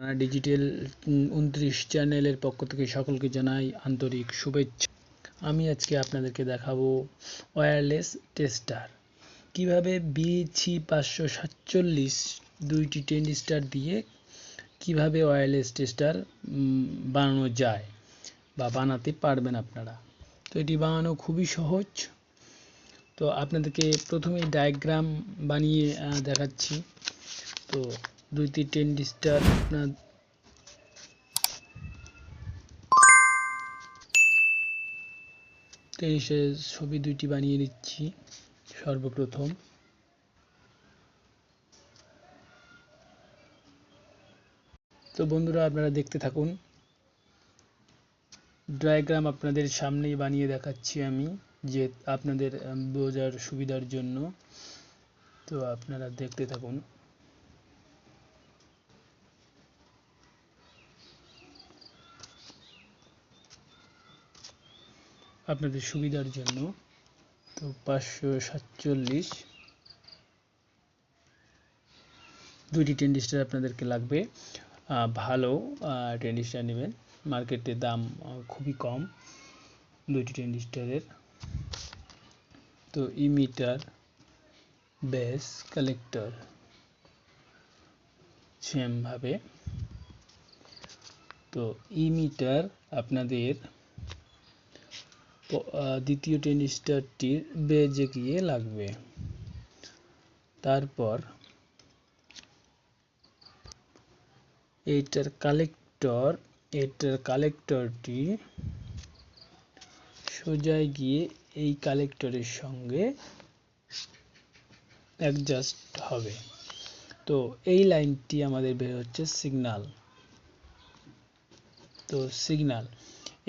Digital উনত্রিশ চ্যানেলের পক্ষ থেকে সকলকে জানাই আন্তরিক শুভেচ্ছা। আমি আজকে আপনাদেরকে দেখাবো ওয়্যারলেস টেস্টার কীভাবে বিসি পাঁচশো সাতচল্লিশ দুইটি টেন্ডিস্টার দিয়ে কীভাবে ওয়্যারলেস টেস্টার বানানো যায় বা বানাতে পারবেন আপনারা। তো এটি বানানো খুবই সহজ। তো আপনাদেরকে প্রথমে ডায়াগ্রাম বানিয়ে দেখাচ্ছি। তো দুইটি টেন্ডিস্টার আপনার টেনিসের ছবি দুইটি বানিয়ে নিচ্ছি, সর্বপ্রথম। তো বন্ধুরা, আপনারা দেখতে থাকুন। ডায়াগ্রাম আপনাদের সামনেই বানিয়ে দেখাচ্ছি আমি, যে আপনাদের বোঝার সুবিধার জন্য। তো আপনারা দেখতে থাকুন। আপনাদের সুবিধার জন্য। তো পাঁচশো সাতচল্লিশ। দুইটি টেন্ডিস্টার আপনাদেরকে লাগবে। ভালো টেন্ডিস্টার নেবেন। মার্কেটে দাম খুবই কম দুইটি টেন্ডিস্টারের তো ইমিটার বেস কালেক্টর সেমভাবে। তো ইমিটার আপনাদের দ্বিতীয় টেনিস্টারটির বেজে গিয়ে লাগবে। তারপর এইটার কালেক্টর, এটার কালেক্টরটি সোজায় গিয়ে এই কালেক্টরের সঙ্গে অ্যাডজাস্ট হবে। তো এই লাইনটি আমাদের বের হচ্ছে সিগন্যাল তো সিগন্যাল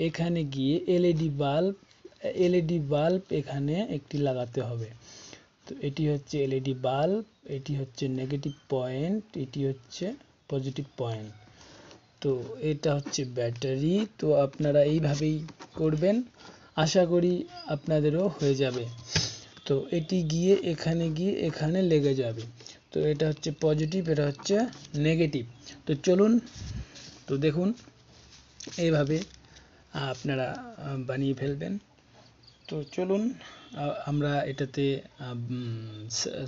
এখানে গিয়ে এলইডি বাল্ব এলইডি বাল্ব এখানে একটি লাগাতে হবে। তো এটি হচ্ছে এলইডি বাল্ব, এটি হচ্ছে নেগেটিভ পয়েন্ট, এটি হচ্ছে পজিটিভ পয়েন্ট। তো এটা হচ্ছে ব্যাটারি, তো আপনারা এইভাবেই করবেন। আশা করি আপনাদেরও হয়ে যাবে। তো এটি গিয়ে এখানে গিয়ে এখানে লেগে যাবে। তো এটা হচ্ছে পজিটিভ, এটা হচ্ছে নেগেটিভ। তো চলুন, তো দেখুন, এইভাবে আপনারা বানিয়ে ফেলবেন। তো চলুন আমরা এটাতে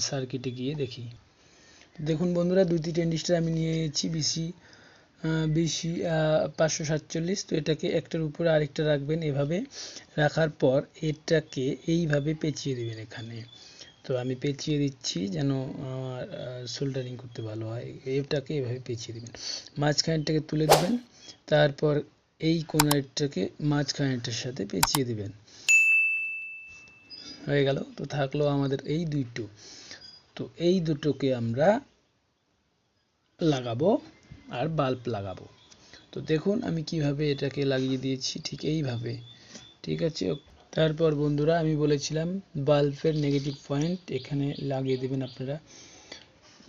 সার্কিটে গিয়ে দেখি। দেখুন বন্ধুরা, দুইটি টেন্ডিস্টার আমি নিয়ে এসেছি বিসি বিসি পাঁচশো সাতচল্লিশ। তো এটাকে একটার উপরে আরেকটা রাখবেন এভাবে। রাখার পর এটাকে এইভাবে পেঁচিয়ে দেবেন এখানে। তো আমি পেঁচিয়ে দিচ্ছি যেন সোল্ডারিং করতে ভালো হয়। এটাকে এভাবে পেঁচিয়ে দেবেন। মাঝখানেরটাকে তুলে দেবেন। তারপর এই কোনারটাকে মাঝখানেরটার সাথে পেঁচিয়ে দিবেন। হয়ে গেল, তো থাকল আমাদের এই দুটো তো এই দুটোকে আমরা লাগাবো আর বাল্ব লাগাবো। তো দেখুন আমি কীভাবে এটাকে লাগিয়ে দিয়েছি, ঠিক এইভাবে। ঠিক আছে? তারপর বন্ধুরা আমি বলেছিলাম বাল্বের নেগেটিভ পয়েন্ট এখানে লাগিয়ে দেবেন আপনারা।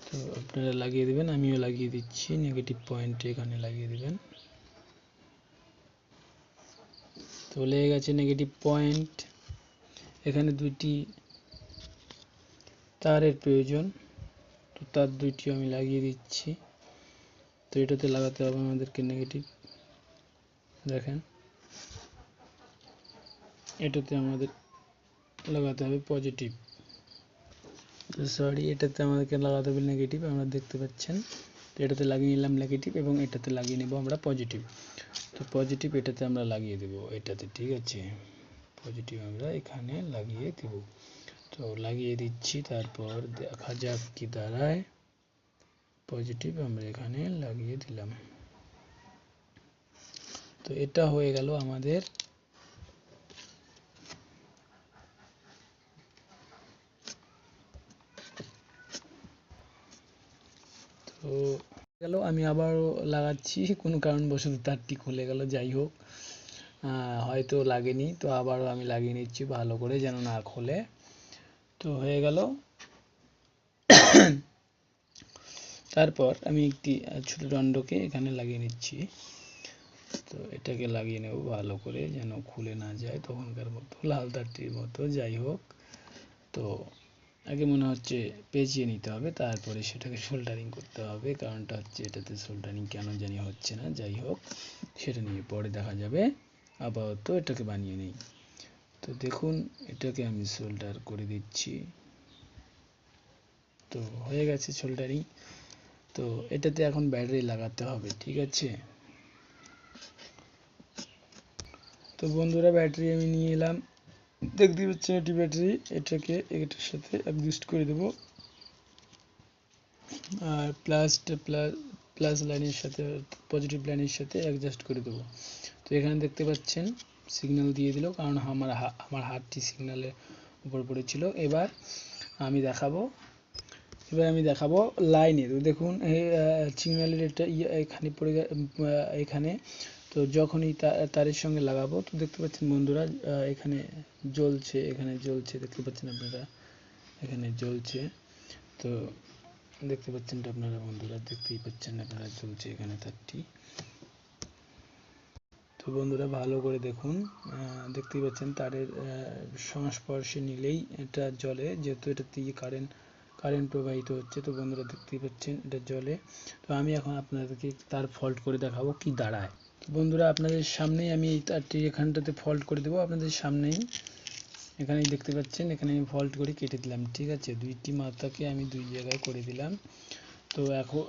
তো আপনারা লাগিয়ে দেবেন, আমিও লাগিয়ে দিচ্ছি নেগেটিভ পয়েন্ট এখানে লাগিয়ে দেবেন। তো লেগে গেছে নেগেটিভ পয়েন্ট এখানে দুইটি তারের প্রয়োজন। তো তার দুইটি আমি লাগিয়ে দিচ্ছি। তো এটাতে লাগাতে হবে আমাদেরকে নেগেটিভ দেখেন। এটাতে আমাদের লাগাতে হবে পজিটিভ সরি এটাতে আমাদেরকে লাগাতে হবে নেগেটিভ আমরা দেখতে পাচ্ছেন। তো এটাতে লাগিয়ে নিলাম নেগেটিভ এবং এটাতে লাগিয়ে নেব আমরা পজিটিভ তো পজিটিভ এটাতে আমরা লাগিয়ে দেব, এটাতে, ঠিক আছে? পজিটিভ আমরা এখানে লাগিয়ে দেব। তো লাগিয়ে দিচ্ছি, তারপর দেখা যাক কি দাঁড়ায়। পজিটিভ আমরা এখানে লাগিয়ে দিলাম। তো এটা হয়ে গেল আমাদের তো গেল, আমি আবারও লাগাচ্ছি। কোনো কারণবশত তারটি খুলে গেল, যাই হোক। হয়তো লাগেনি, তো আবারও আমি লাগিয়ে নিচ্ছি ভালো করে যেন না খোলে। তো হয়ে গেল। তারপর আমি একটি ছোট দণ্ডকে এখানে লাগিয়ে নিচ্ছি। তো এটাকে লাগিয়ে নেব ভালো করে যেন খুলে না যায় তখনকার মতো, লাল তারটির মতো, যাই হোক। তো আগে মনে হচ্ছে পেঁচিয়ে নিতে হবে, তারপরে সেটাকে সোল্ডারিং করতে হবে, কারণটা হচ্ছে এটাতে সোল্ডারিং কেন জানি হচ্ছে না, যাই হোক, সেটা নিয়ে পরে দেখা যাবে। আপাতত এটাকে বানিয়ে নিই। তো দেখুন, এটাকে আমি সোল্ডার করে দিচ্ছি। তো হয়ে গেছে সোল্ডারিং তো এটাতে এখন ব্যাটারি লাগাতে হবে, ঠিক আছে? তো বন্ধুরা ব্যাটারি আমি নিয়ে এলাম। দেখতে পাচ্ছেন এটি ব্যাটারি এটাকে এটার সাথে অ্যাডজাস্ট করে দেব। আর প্লাস প্লাস প্লাস লাইনের সাথে পজিটিভ লাইনের সাথে অ্যাডজাস্ট করে দেব। এখানে দেখতে পাচ্ছেন সিগন্যাল দিয়ে দিল, কারণ আমার আমার হাতটি সিগন্যালের উপর পড়েছিল। এবার আমি দেখাবো, এবার আমি দেখাবো লাইনে তো দেখুন সিগন্যালের এটা ইয়ে এখানে পড়ে এখানে। তো যখনই তারের সঙ্গে লাগাবো, তো দেখতে পাচ্ছেন বন্ধুরা এখানে জ্বলছে এখানে জ্বলছে, দেখতে পাচ্ছেন আপনারা? এখানে জ্বলছে। তো দেখতে পাচ্ছেন আপনারা বন্ধুরা? দেখতেই পাচ্ছেন আপনারা জ্বলছে এখানে তারটি। তো বন্ধুরা ভালো করে দেখুন। দেখতেই পাচ্ছেন তারের সংস্পর্শে নিলেই এটা জ্বলে যেহেতু এটা দিয়ে কারেন্ট কারেন্ট প্রবাহিত হচ্ছে, তো বন্ধুরা দেখতেই পাচ্ছেন এটা জ্বলে তো আমি এখন আপনাদেরকে তার ফল্ট করে দেখাবো কি দাঁড়ায়। বন্ধুরা আপনাদের সামনেই আমি এই তারটি এখানটাতে ফল্ট করে দেবো, আপনাদের সামনেই। এখানেই দেখতে পাচ্ছেন, এখানে আমি ফল্ট করে কেটে দিলাম, ঠিক আছে? দুইটি মাথাকে আমি দুই জায়গায় করে দিলাম। তো এখন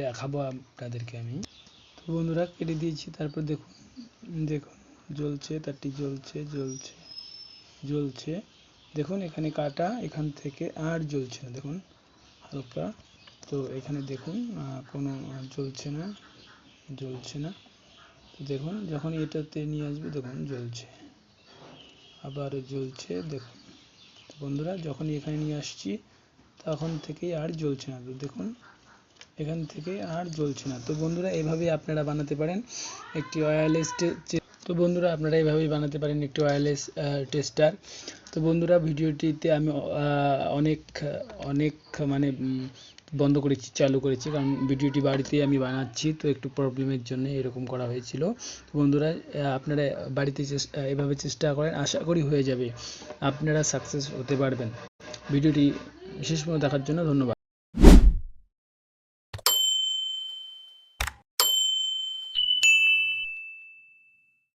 দেখাবো আপনাদেরকে আমি। তো বন্ধুরা কেটে দিয়েছি, তারপর দেখুন দেখুন, জ্বলছে, তারটি জ্বলছে জ্বলছে জ্বলছে। দেখুন, এখানে কাটা, এখান থেকে আর জ্বলছে না। দেখুন, হালকা। তো এখানে দেখুন কোনো জ্বলছে না জ্বলছে না। দেখুন, যখন এটাতে নিয়ে আসবে, দেখুন, জ্বলছে। আবার জ্বলছে, দেখুন। বন্ধুরা, যখনই এখানে নিয়ে আসছি, তখন থেকেই আর জ্বলছে না। দেখুন এখান থেকে আর জ্বলছে না। তো বন্ধুরা এভাবে আপনারা বানাতে পারেন একটি ওয়্যারলেস তো বন্ধুরা, আপনারা এভাবেই বানাতে পারেন একটি ওয়্যারলেস টেস্টার তো বন্ধুরা, ভিডিওটিতে আমি অনেক অনেক মানে বন্ধ করেছি, চালু করেছি। কারণ ভিডিওটি বাড়িতে আমি বানাচ্ছি, তো একটু প্রবলেমের জন্য এরকম করা হয়েছিল। তো বন্ধুরা আপনারা বাড়িতে এভাবে চেষ্টা করেন, আশা করি হয়ে যাবে। আপনারা সাকসেস হতে পারবেন। ভিডিওটি শেষ পর্যন্ত দেখার জন্য ধন্যবাদ।